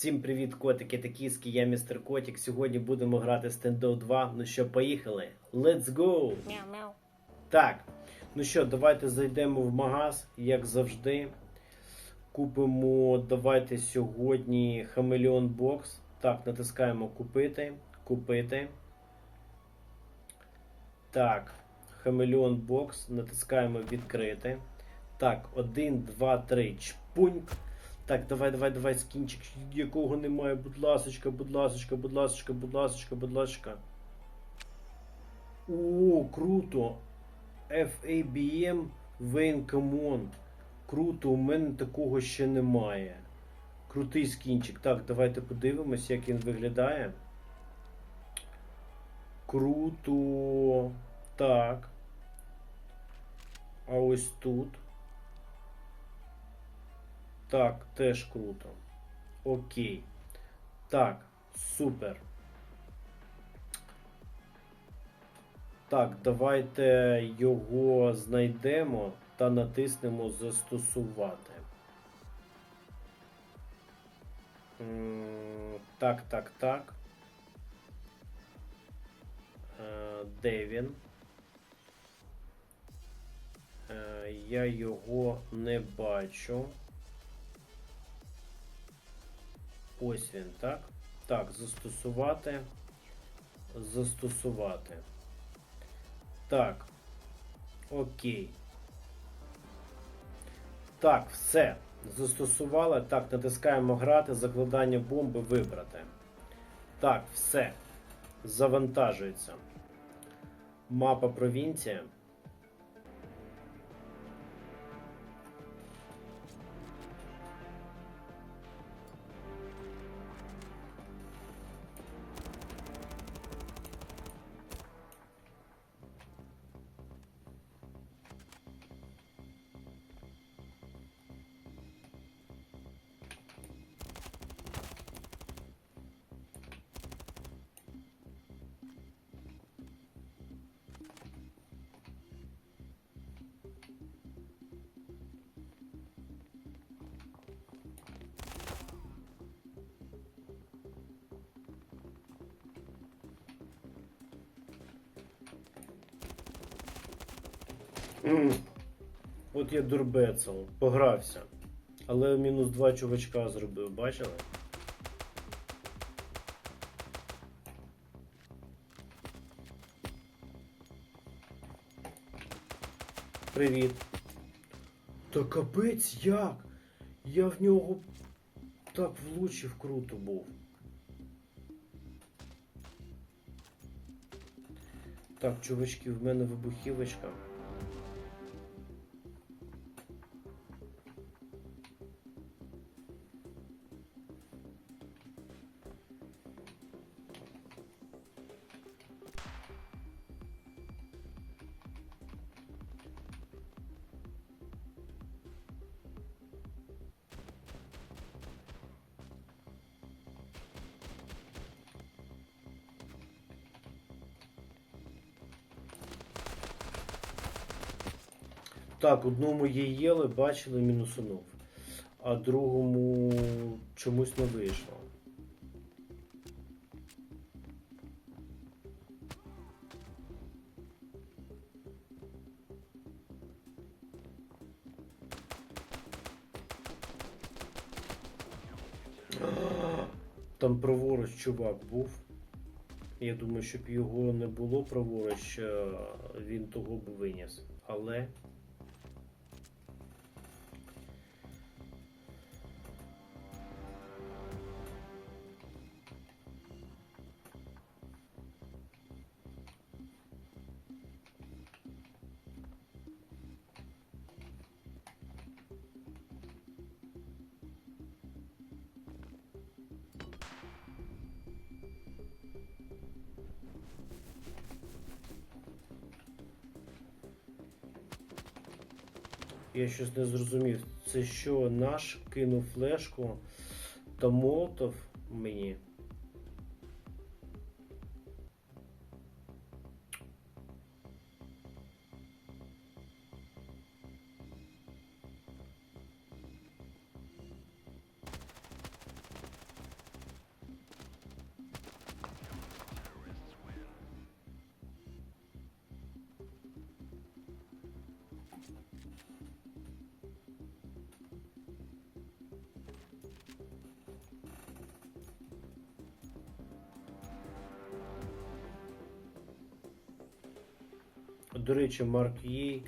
Всім привіт, котики та кіски, я містер Котик. Сьогодні будемо грати Standoff 2. Ну що, поїхали? Let's go! Мяу-мяу. Так, ну що, давайте зайдемо в магаз, як завжди. Купимо, давайте сьогодні Хамелеон Бокс. Так, натискаємо купити. Купити. Так, Хамелеон Бокс. Натискаємо відкрити. Так, 1, 2, 3. Чпуньк. Так, давай, давай, давай, скінчик, якого немає. Будь ласочка, будь ласочка, будь ласочка, будь ласочка, будь ласочка. О, круто! FABM Wayne Command. Круто, у мене такого ще немає. Крутий скінчик. Так, давайте подивимось, як він виглядає. Круто. Так. А ось тут. Так, теж круто. Окей. Так, супер. Так, давайте його знайдемо та натиснемо застосувати. Так, так, так. Е, Де він? Е, Я його не бачу. Ось він, так? Так, застосувати. Застосувати. Так. Окей. Так, все. Застосували. Так, натискаємо грати, закладання бомби вибрати. Так, все. Завантажується. Мапа провінція. От я дурбецел, погрався. Але мінус два чувачка зробив, бачили? Привіт. Та капець як? Я в нього так влучив круто був. Так, чувачки, в мене вибухівочка. Так, одному є єли, бачили, мінусунув, а другому чомусь не вийшло. Там праворуч чувак був. Я думаю, щоб його не було праворуч, е, він того б виніс. Але. Я щось не зрозумів. Це що, наш кинув флешку та молотов мені? До речі, Марк Їй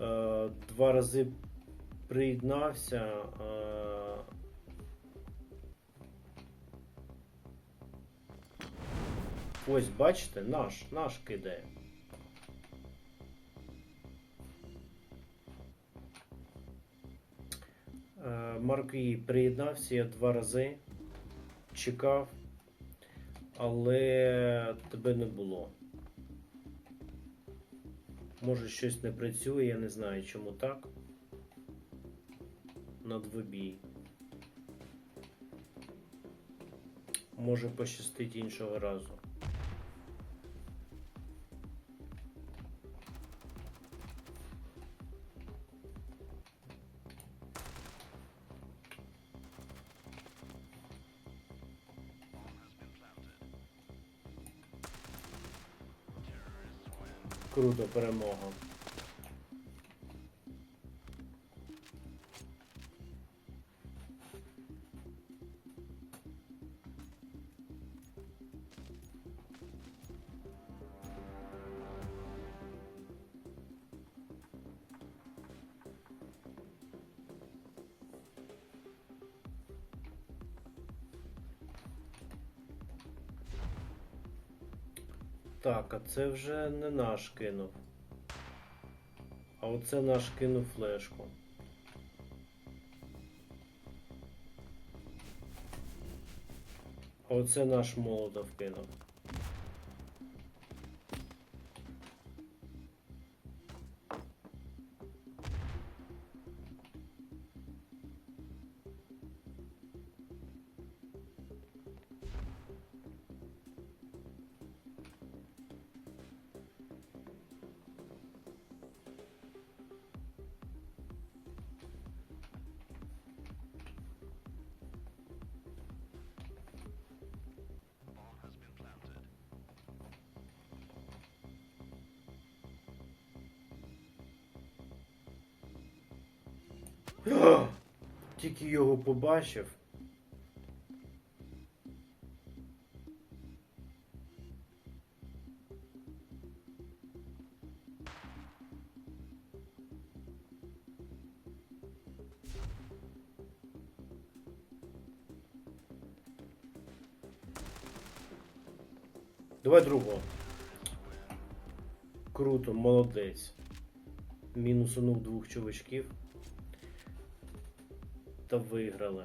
е, два рази приєднався. Е, ось, бачите, наш, наш кидає. Е, Марк Їй приєднався я два рази, чекав, але тебе не було. Може щось не працює, я не знаю чому так. На двобій. Може пощастить іншого разу. Круто, перемога. Так, а це вже не наш кинув. А оце наш кинув флешку. А оце наш молотов кинув. Тільки його побачив. Давай другого. Круто, молодець. Мінусунув двох чувачків та виграли.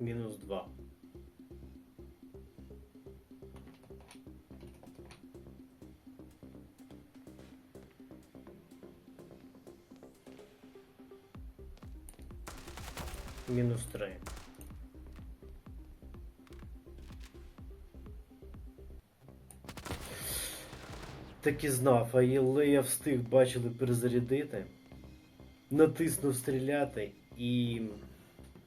Мінус 2. Мінус 3. Так і знав, але я встиг, бачили, перезарядити. Натиснув стріляти і.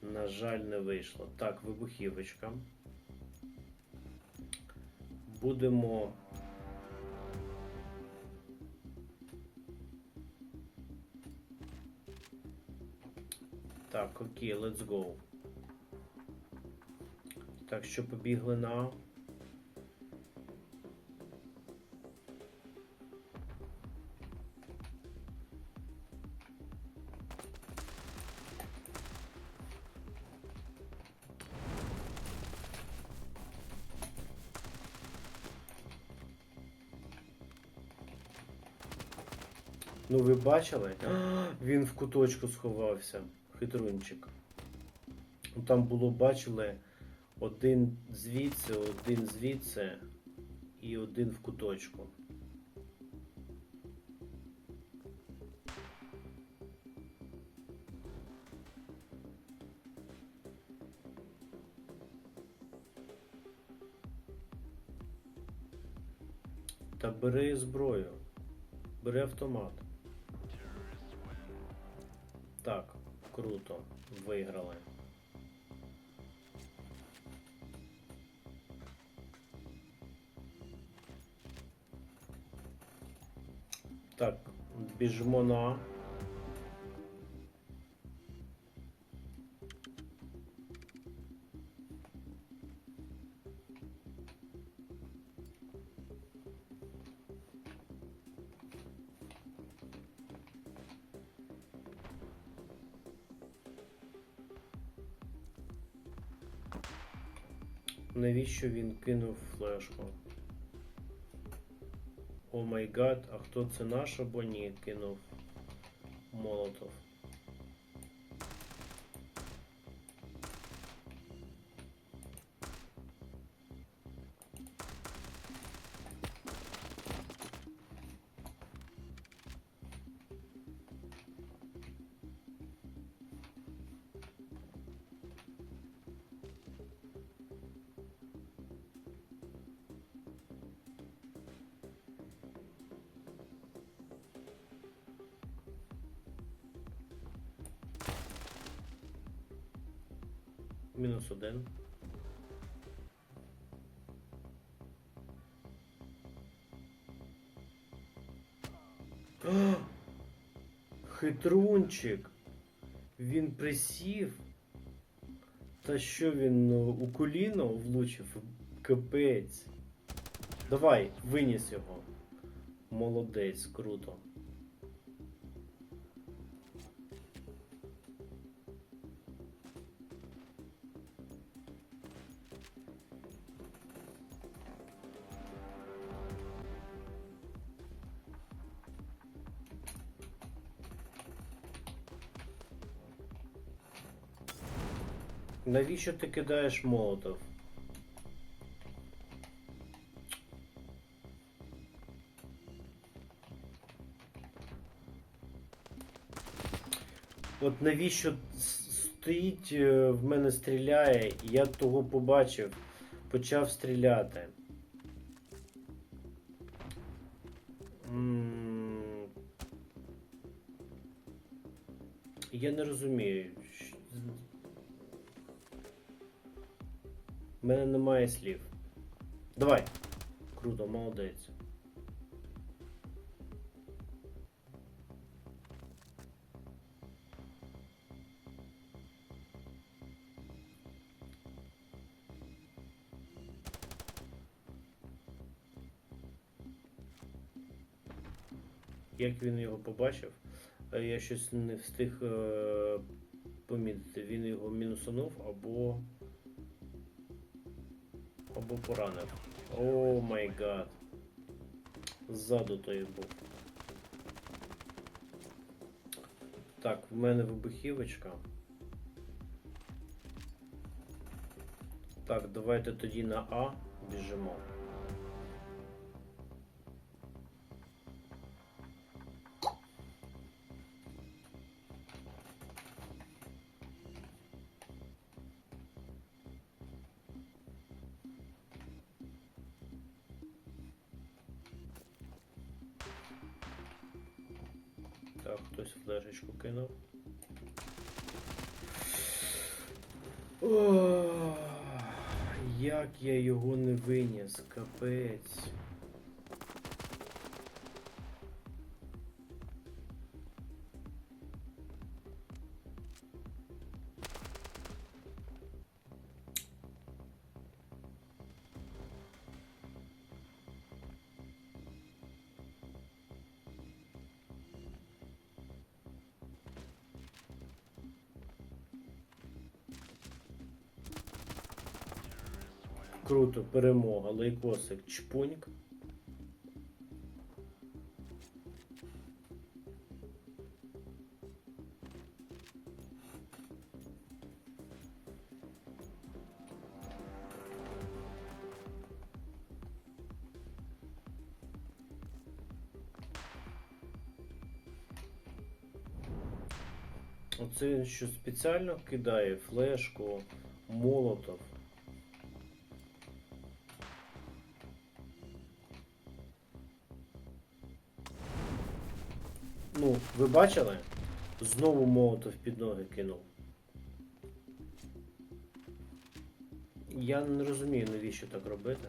На жаль, не вийшло. Так, вибухівочка. Будемо. Так, окей, let's go. Так, що побігли на. Ну ви бачили? Він в куточку сховався. Хитрунчик. Там було, бачили, один звідси, один звідси і один в куточку. Та бери зброю. Бери автомат. Круто. Виграли. Так, біжмо на. Навіщо він кинув флешку? О май гад, а хто це наш або ні? Кинув Молотов. Мінус один. Хитрунчик. Він присів. Та що він ну, у коліно влучив? Капець. Давай, виніс його. Молодець, круто. Навіщо ти кидаєш молотов? От навіщо стоїть е, в мене стріляє, я того побачив, почав стріляти. У мене немає слів. Давай. Круто, молодець. Як він його побачив, е, я щось не встиг е, помітити. Він його мінусанув або. Або поранив. О май гад. Ззаду той був. Так, в мене вибухівочка. Так, давайте тоді на А біжимо. Так, хтось флешечку кинув. Ох, як я його не виніс, капець. перемога. Лейкосик чпуньк. Оце він що спеціально кидає флешку, молотов. Ви бачили? Знову молотов під ноги кинув. Я не розумію, навіщо так робити.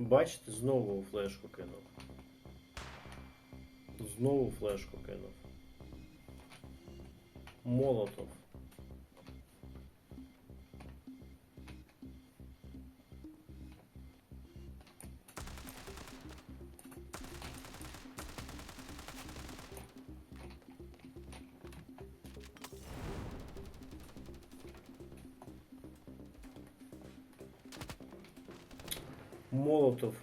Бачите, знову флешку кинув. Знову флешку кинув. Молотов. Молотов.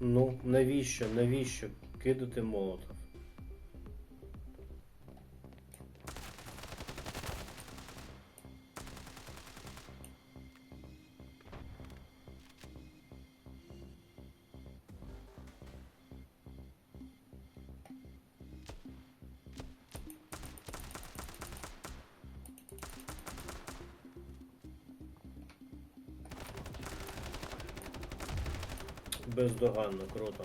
Ну, навіщо? Навіщо кидати молотов? Бездоганно, круто.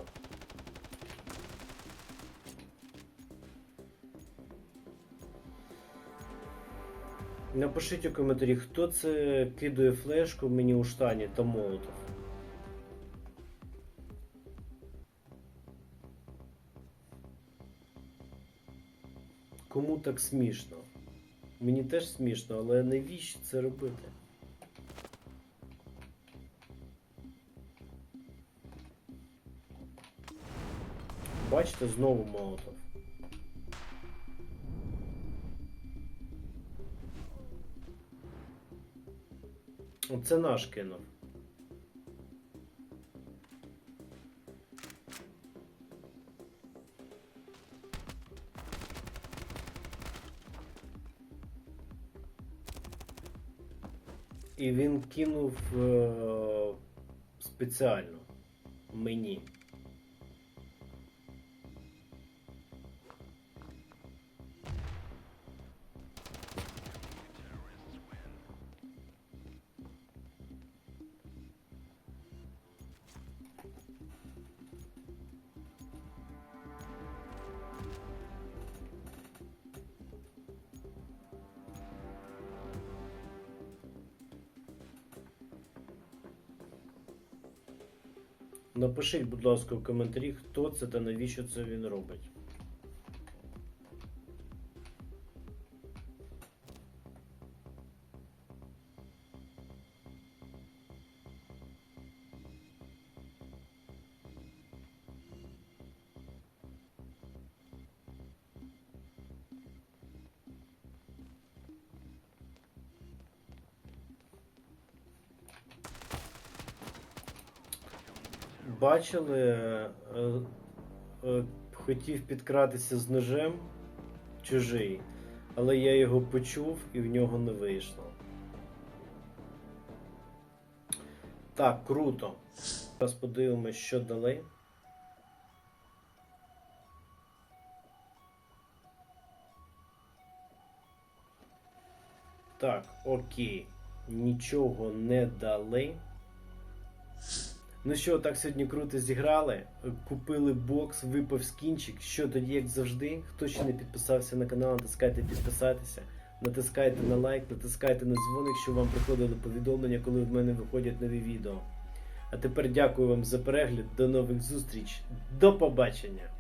Напишіть у коментарі, хто це кидає флешку мені у штані та молотов. Кому так смішно? Мені теж смішно, але навіщо це робити? Бачите, знову молотов. Оце наш кинув. І він кинув е- спеціально мені. Напишіть, будь ласка, в коментарі, хто це та навіщо це він робить. Бачили, е, е, хотів підкратися з ножем чужий, але я його почув і в нього не вийшло. Так, круто. Зараз подивимось, що дали. Так, окей. Нічого не дали. Ну що, так сьогодні круто зіграли. Купили бокс, випав скінчик. Що тоді, як завжди, хто ще не підписався на канал, натискайте підписатися, натискайте на лайк, натискайте на дзвоник, щоб вам приходили повідомлення, коли в мене виходять нові відео. А тепер дякую вам за перегляд. До нових зустріч. До побачення!